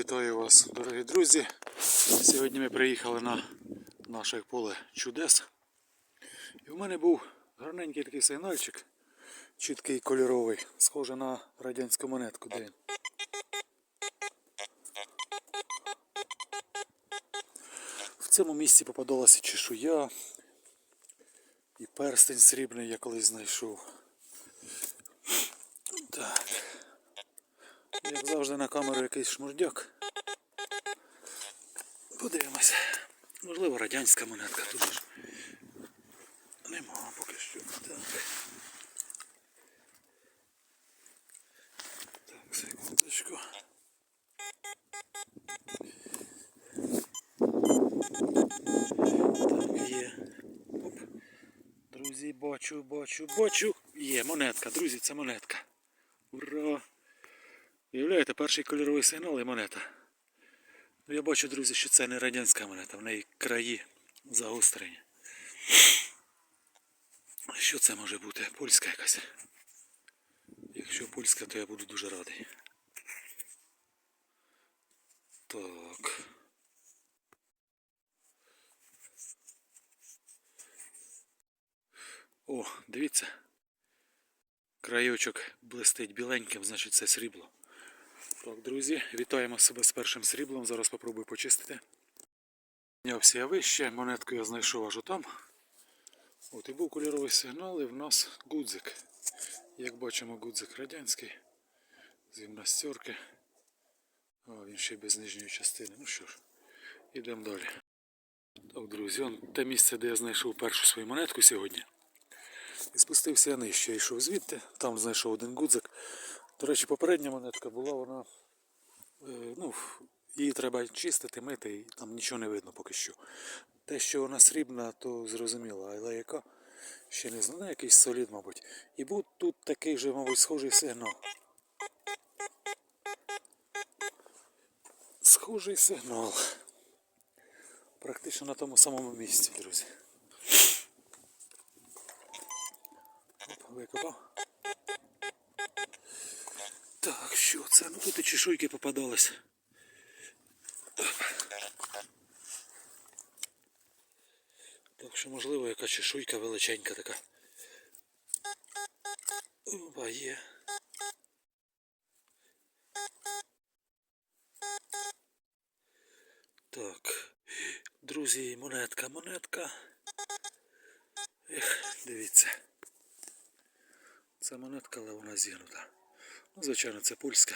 Вітаю вас, дорогі друзі. Сьогодні ми приїхали на наше поле чудес. І в мене був гарненький такий сигнальчик, чіткий кольоровий, схожий на радянську монетку. Де він? В цьому місці попадалася чешуя і перстень срібний я колись знайшов. Так. Як завжди на камеру якийсь шмурдяк. Подивимося. Можливо, радянська монетка тут ж. Нема поки що. Так. Так, секундочку. Так, є. Оп. Друзі, бачу, бачу, бачу. Є монетка, друзі, це монетка. Ура! Уявляєте, перший кольоровий сигнал і монета. Ну, я бачу, друзі, що це не радянська монета, в неї краї загострені. Що це може бути? Польська якась. Якщо польська, то я буду дуже радий. Так. О, дивіться. Краючок блистить біленьким, значить це срібло. Так, друзі, вітаємо себе з першим сріблом. Зараз спробую почистити. Піднявся я вище, монетку я знайшов аж отам. От і був кольоровий сигнал, і в нас гудзик. Як бачимо, гудзик радянський. З гімнастерки. О, він ще без нижньої частини. Ну що ж, йдемо далі. Так, друзі, он те місце, де я знайшов першу свою монетку сьогодні. І спустився я нижче, йшов звідти, там знайшов один гудзик. До речі, попередня монетка була, вона. е, ну, її треба чистити, мити, і там нічого не видно поки що. Те, що вона срібна, то зрозуміло, але яка ще не знаю, якийсь солід, мабуть. І був тут такий же, мабуть, схожий сигнал. Схожий сигнал. Практично на тому самому місці, друзі. Оп, викопав. Так, що це? Ну тут і чешуйки попадались. Так що можливо яка чешуйка величенька така. Опа, є. Так. Друзі, монетка, монетка. Ех, дивіться. Це монетка, але вона зігнута. Ну, звичайно, це польська.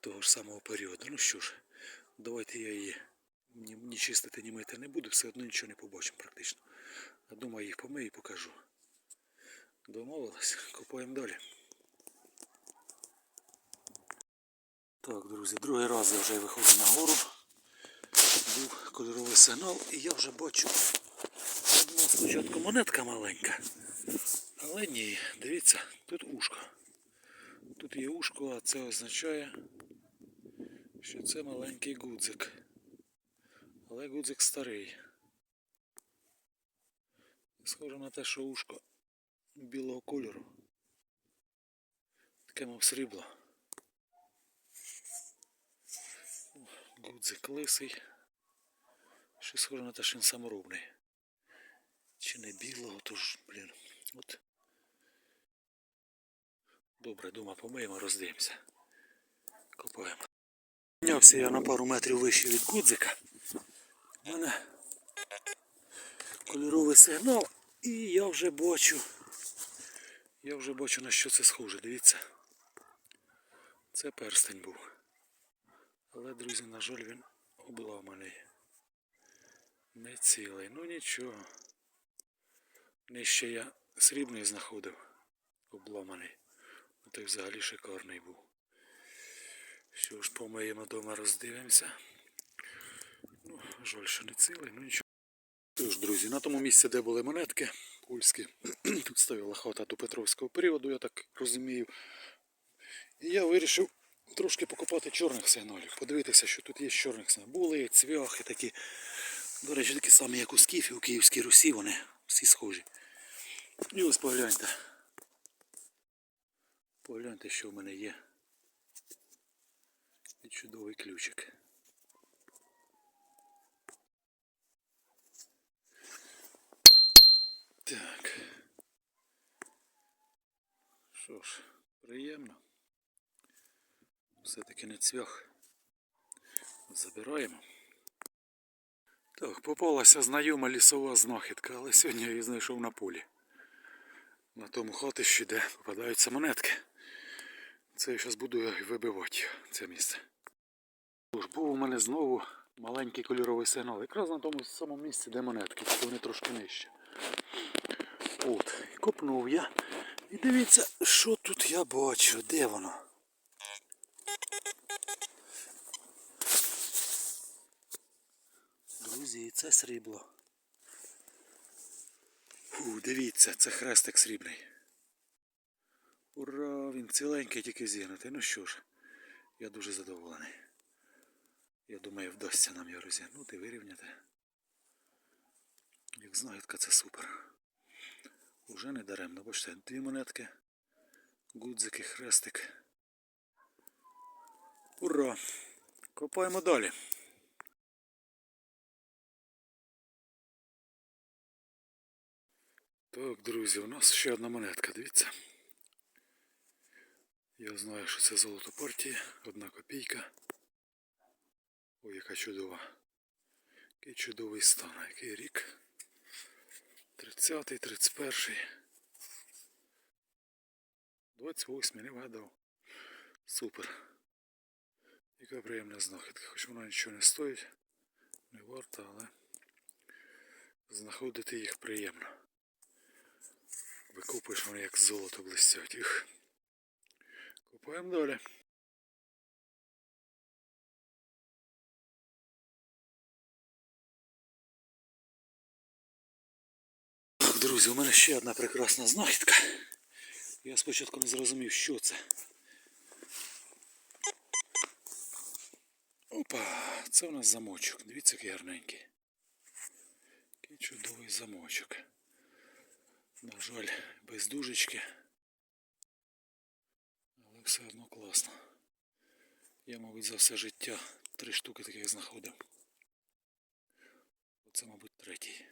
Того ж самого періоду. Ну що ж, давайте я її ні, чистити, ні мити не буду, все одно нічого не побачимо практично. А думаю, їх помию і покажу. Домовились, купуємо далі. Так, друзі, другий раз я вже виходжу на гору. Був кольоровий сигнал і я вже бачу одна спочатку монетка маленька. Але ні, дивіться, тут ушко. Тут є ушко, а це означає, що це маленький гудзик. Але гудзик старий. Схоже на те, що ушко білого кольору. Таке мов срібло. Гудзик лисий. Що схоже на те, що він саморобний. Чи не білого, тож, блін. От. Добре, дома помиємо, роздивимося. Копаємо. Піднявся я на пару метрів вище від гудзика. У мене кольоровий сигнал і я вже бачу. Я вже бачу на що це схоже, дивіться. Це перстень був. Але, друзі, на жаль, він обламаний. Не цілий. Ну нічого. Нижче я срібний знаходив. Обламаний. Той взагалі шикарний був. Що ж, помиємо вдома, роздивимося. Ну, жаль, що не цілий, ну нічого. Тож, друзі, на тому місці, де були монетки польські, тут стояла хата до Петровського періоду, я так розумію. І я вирішив трошки покопати чорних сигналів, подивитися, що тут є чорних сигналів. Були цвяхи такі. До речі, такі самі, як у Скіфі, у Київській Русі, вони всі схожі. І ось погляньте. Погляньте, що в мене є. І чудовий ключик. Так. Що ж, приємно. Все-таки не цвях. Забираємо. Так, попалася знайома лісова знахідка, але сьогодні я її знайшов на полі. На тому хатищі, де попадаються монетки. Це я зараз буду вибивати це місце. Тож, був у мене знову маленький кольоровий сигнал. Якраз на тому самому місці, де монетки, тільки вони трошки нижче. От, копнув я. І дивіться, що тут я бачу, де воно? Друзі, це срібло. Фу, дивіться, це хрестик срібний. Ура, він ціленький тільки зігнутий. Ну що ж, я дуже задоволений. Я думаю, вдасться нам його розігнути, вирівняти. Як знахідка, це супер. Уже не даремно. Бачите, дві монетки, гудзики, хрестик. Ура! Копаємо далі. Так, друзі, у нас ще одна монетка, дивіться. Я знаю, що це золото партії, одна копійка. Ой, яка чудова. Який чудовий стан, який рік. 30-й, 31-й. 28-й, не вгадав. Супер. Яка приємна знахідка. Хоч вона нічого не стоїть, не варта, але знаходити їх приємно. Викопуєш вони як золото блистять їх. Купаємо далі. Друзі, у мене ще одна прекрасна знахідка. Я спочатку не зрозумів, що це. Опа, це у нас замочок. Дивіться, який гарненький. Який чудовий замочок. На жаль, без дужечки. Але все одно класно. Я, мабуть, за все життя три штуки таких знаходив. Оце, мабуть, третій.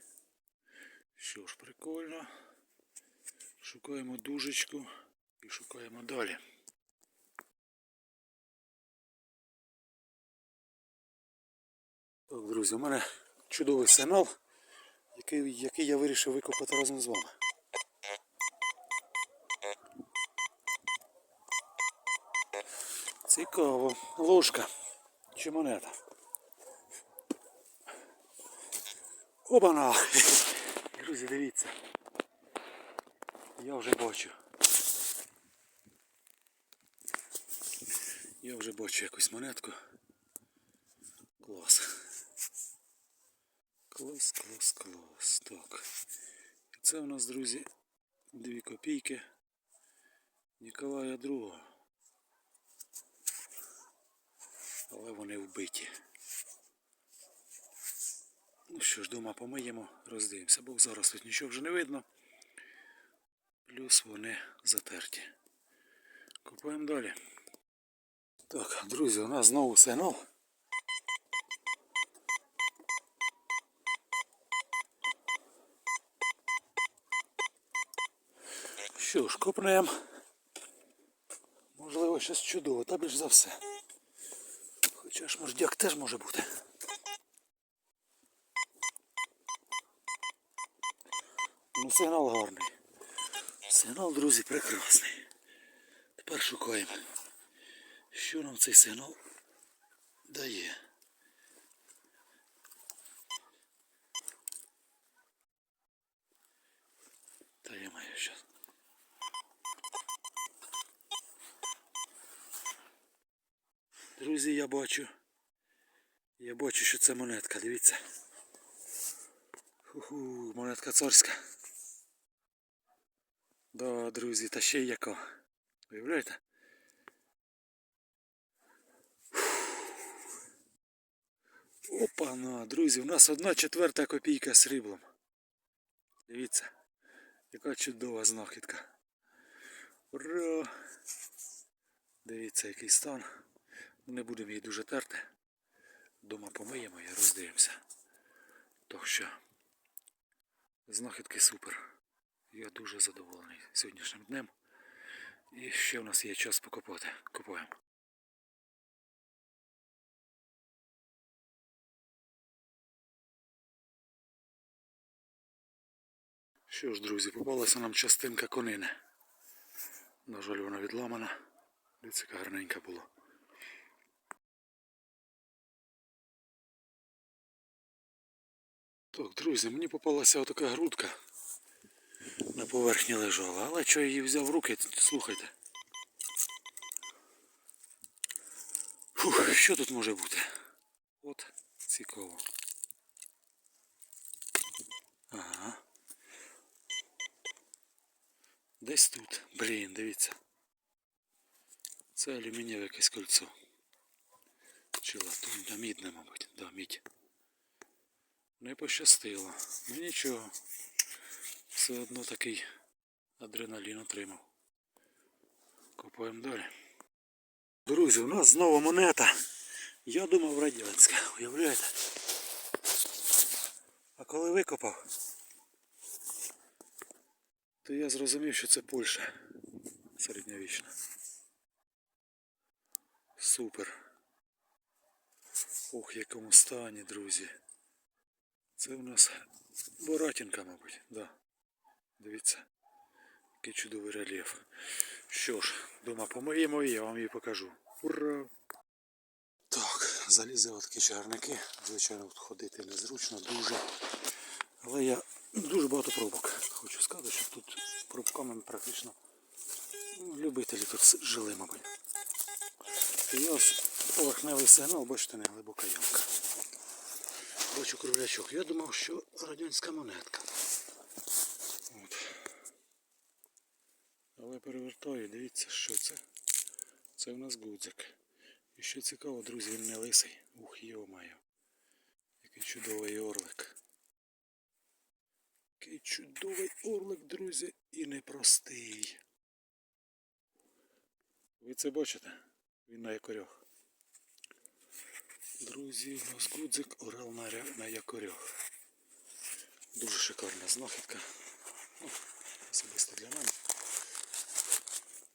Що ж, прикольно. Шукаємо дужечку і шукаємо далі. Так, друзі, у мене чудовий сигнал, який, який я вирішив викопати разом з вами. Цікаво. Ложка чи монета. Обана! Друзі, дивіться. Я вже бачу. Я вже бачу якусь монетку. Клас. Клас, клас, клас. Так. Це у нас, друзі, дві копійки Ніколая II. Але вони вбиті. Ну що ж, дома помиємо, роздивимося, бо зараз тут нічого вже не видно. Плюс вони затерті. Купуємо далі. Так, друзі, у нас знову сигнал. Що ж, копнемо. Можливо, щось чудове, та більш за все. Хоча мордяк теж може бути. Ну, сигнал гарний. Сигнал, друзі, прекрасний. Тепер шукаємо. Що нам цей сигнал дає? Та я маю щас. Друзі, я бачу. Я бачу, що це монетка, дивіться. Ху-ху, монетка царська. Да, друзі, та ще й яка. Уявляєте? Опа, на, друзі, у нас одна четверта копійка сріблом. Дивіться, яка чудова знахідка. Ура! Дивіться, який стан. Не будемо її дуже терти. Дома помиємо і роздивимося. Так що знахідки супер. Я дуже задоволений сьогоднішнім днем. І ще в нас є час покопати. Купуємо. Що ж, друзі, попалася нам частинка конини. На жаль, вона відламана. Дивіться, яка гарненька була. Так, друзі, мені попалася отака грудка. На поверхні лежала, але що я її взяв в руки, слухайте. Фух, що тут може бути? От, цікаво. Ага. Десь тут. Блін, дивіться. Це алюмінієве якесь кольцо. Чи латунь, мідне, мабуть. Да, мідь. Не пощастило. Ну нічого. Все одно такий адреналін отримав. Копаємо далі. Друзі, у нас знову монета. Я думав радянська, уявляєте? А коли викопав, то я зрозумів, що це Польща середньовічна. Супер. Ох, якому стані, друзі. Це у нас Боратінка, мабуть, да. Дивіться, який чудовий рельєф. Що ж, дома помиємо і я вам її покажу. Ура! Так, залізли такі чарники. Звичайно, тут ходити незручно дуже. Але я дуже багато пробок. Хочу сказати, що тут пробками практично ну, любителі тут жили, мабуть. І ось поверхневий сигнал, бачите, не глибока ямка. Бачу круглячок. Я думав, що радянська монетка. От. Але перевертаю, дивіться, що це. Це в нас гудзик. І що цікаво, друзі, він не лисий. Ух, йо-моє. Який чудовий орлик. Який чудовий орлик, друзі, і непростий. Ви це бачите? Він на якорях. Друзі, гудзик орел на, на якорях. Дуже шикарна знахідка. Ну, особисто для мене.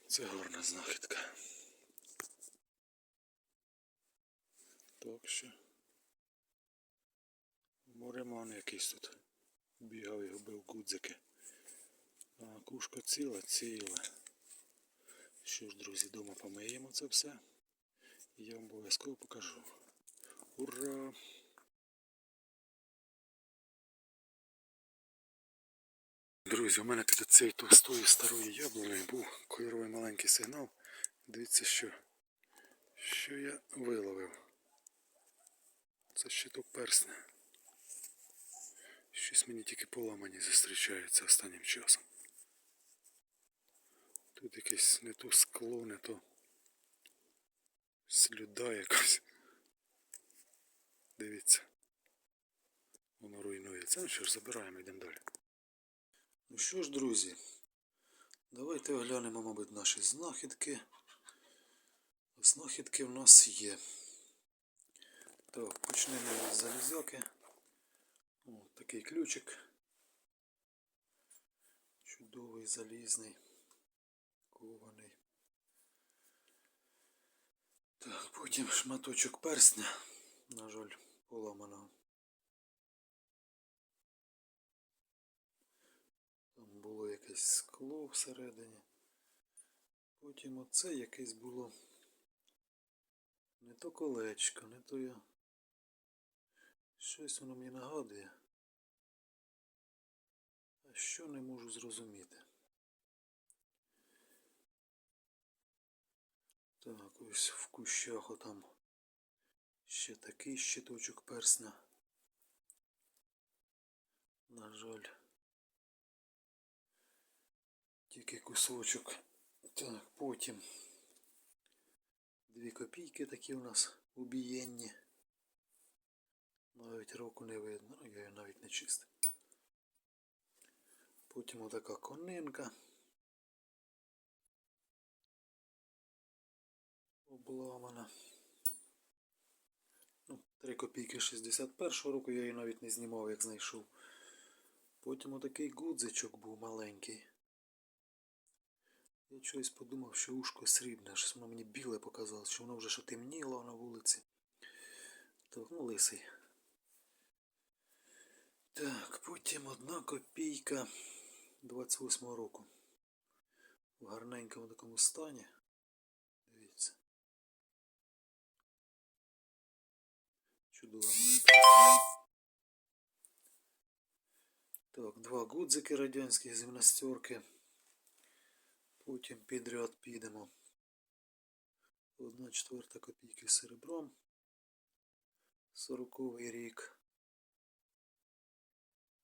Це гарна знахідка. Так що. Мореман якийсь тут. Бігав і губив гудзики. А кушка ціла, ціла. Що ж, друзі, вдома помиємо це все. І я вам обов'язково покажу. Ура! Друзі, у мене під цією товстою старою яблуною був кольоровий маленький сигнал. Дивіться, що, що я виловив. Це щиток персня. Щось мені тільки поламані зустрічаються останнім часом. Тут якесь не то скло, не то слюда якась. Дивіться. Воно руйнується. Ну що ж, забираємо, йдемо далі. Ну що ж, друзі, давайте оглянемо, мабуть, наші знахідки. Знахідки в нас є. Так, почнемо з залізяки. О, такий ключик. Чудовий, залізний, кований. Так, потім шматочок персня, на жаль, поламаного. Там було якесь скло всередині. Потім оце якесь було не то колечко, не то я. Щось воно мені нагадує. А що не можу зрозуміти. Так, ось в кущах отам ще такий щиточок персня. На жаль. Тільки кусочок. Так, потім. Дві копійки такі у нас убієнні. Навіть року не видно, ну, я її навіть не чистив. Потім отака конинка. Обламана. 3 копійки 61-го року, я її навіть не знімав, як знайшов. Потім отакий гудзичок був маленький. Я щось подумав, що ушко срібне, щось воно мені біле показалось, що воно вже що темніло на вулиці. Так, ну лисий. Так, потім одна копійка 28-го року. В гарненькому такому стані. Чудова монетка. Так, два гудзики радянські з. Потім підряд підемо. Одна четверта копійки з серебром. Сороковий рік.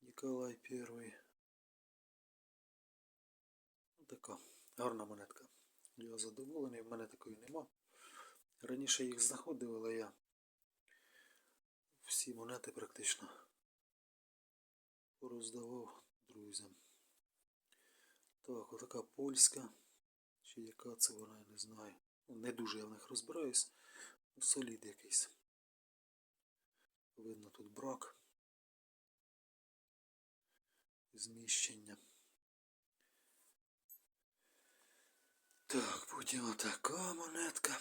Ніколай Перший. Така гарна монетка. Я задоволений, в мене такої нема. Раніше їх знаходив, але я всі монети практично пороздавав друзям. Так, отака польська. Чи яка це вона, я не знаю. Ну, Не дуже я в них розбираюсь. Ну, солід якийсь. Видно тут брак. Зміщення. Так, потім отака монетка.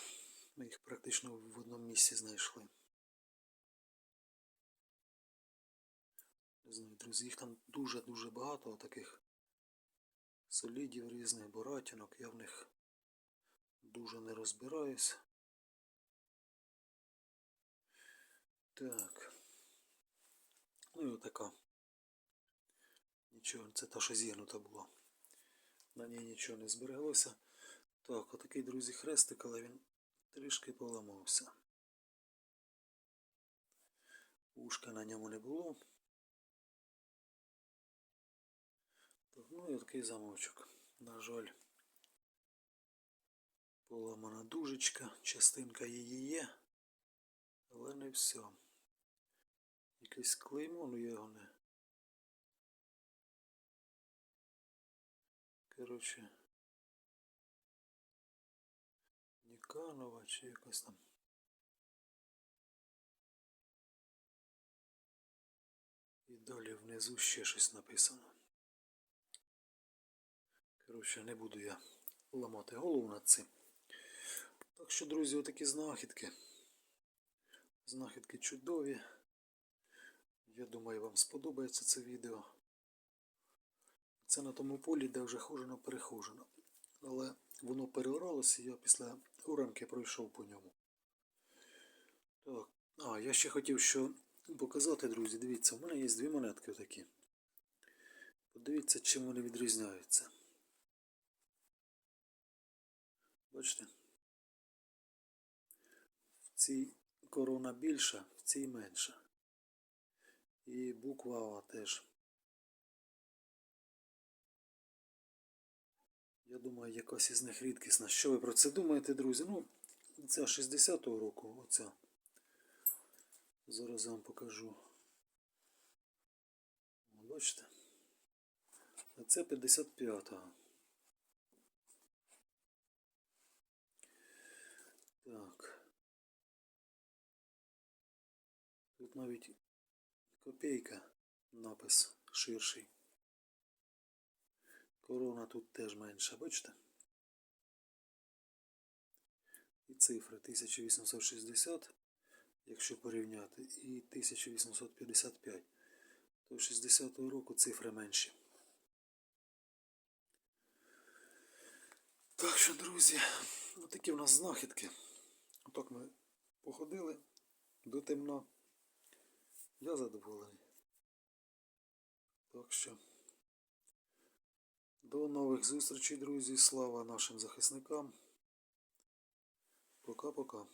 Ми їх практично в одному місці знайшли. Не знаю, друзі, їх там дуже-дуже багато таких солідів різних, боратінок. Я в них дуже не розбираюсь. Так. Ну і отака. Нічого, це та, що зігнута була. На ній нічого не збереглося. Так, отакий, друзі, хрестик, але він трішки поламався. Ушка на ньому не було. Ну і такий замочок. На жаль, поламана дужечка, частинка її є, але не все. Якесь клеймо, ну його не. Коротше. Ніканова чи якось там. І далі внизу ще щось написано. Коротше, не буду я ламати голову над цим. Так що, друзі, отакі знахідки. Знахідки чудові. Я думаю, вам сподобається це відео. Це на тому полі, де вже хожено перехожено. Але воно переоралося, я після уранки пройшов по ньому. Так. А, я ще хотів що показати, друзі. Дивіться, у мене є дві монетки такі. Подивіться, чим вони відрізняються. Бачите? В цій корона більша, в цій менша. І буква А теж. Я думаю, якась із них рідкісна. Що ви про це думаєте, друзі? Ну, ця 60-го року, оця. Зараз я вам покажу. Бачите? А це 55-го. Так. Тут навіть копійка напис ширший. Корона тут теж менша, бачите? І цифри 1860, якщо порівняти, і 1855. То 60-го року цифри менші. Так що, друзі, отакі в нас знахідки. Отак ми походили до темна. Я задоволений. Так що. До нових зустрічей, друзі. Слава нашим захисникам. Пока-пока.